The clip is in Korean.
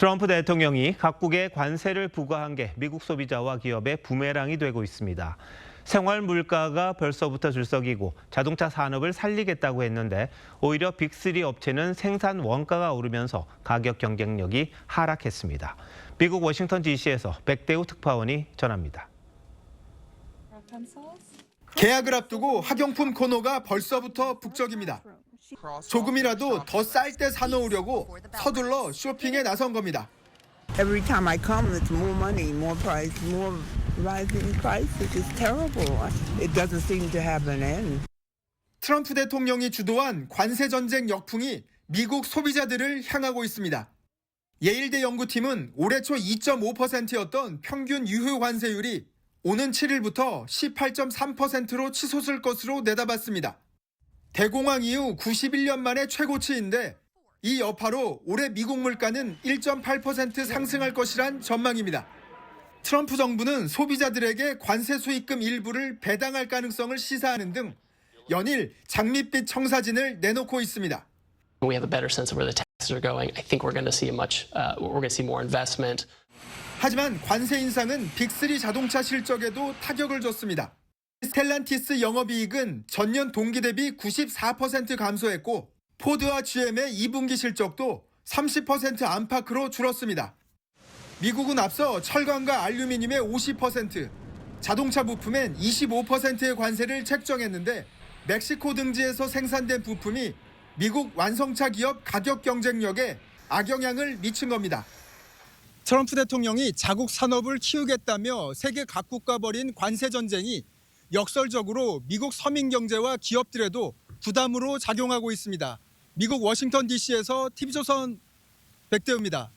트럼프 대통령이 각국에 관세를 부과한 게 미국 소비자와 기업의 부메랑이 되고 있습니다. 생활 물가가 벌써부터 들썩이고 자동차 산업을 살리겠다고 했는데 오히려 빅3 업체는 생산 원가가 오르면서 가격 경쟁력이 하락했습니다. 미국 워싱턴 DC에서 백대우 특파원이 전합니다. 계약을 앞두고 학용품 코너가 벌써부터 북적입니다. 조금이라도 더 쌀 때 사놓으려고 서둘러 쇼핑에 나선 겁니다. Every time I come, it's more money, more price, more rising prices. It's terrible. It doesn't seem to have an end. 트럼프 대통령이 주도한 관세 전쟁 역풍이 미국 소비자들을 향하고 있습니다. 예일대 연구팀은 올해 초 2.5%였던 평균 유효 관세율이 오는 7일부터 18.3%로 치솟을 것으로 내다봤습니다. 대공황 이후 91년 만에 최고치인데 이 여파로 올해 미국 물가는 1.8% 상승할 것이란 전망입니다. 트럼프 정부는 소비자들에게 관세 수익금 일부를 배당할 가능성을 시사하는 등 연일 장밋빛 청사진을 내놓고 있습니다. we have a better sense of where the taxes are going, I think we're going to see a much, uh, we're going to see more investment. 하지만 관세 인상은 빅3 자동차 실적에도 타격을 줬습니다. 스텔란티스 영업이익은 전년 동기 대비 94% 감소했고 포드와 GM의 2분기 실적도 30% 안팎으로 줄었습니다. 미국은 앞서 철강과 알루미늄의 50%, 자동차 부품엔 25%의 관세를 책정했는데 멕시코 등지에서 생산된 부품이 미국 완성차 기업 가격 경쟁력에 악영향을 미친 겁니다. 트럼프 대통령이 자국 산업을 키우겠다며 세계 각국과 벌인 관세 전쟁이 역설적으로 미국 서민 경제와 기업들에도 부담으로 작용하고 있습니다. 미국 워싱턴 DC에서 TV조선 백대우입니다.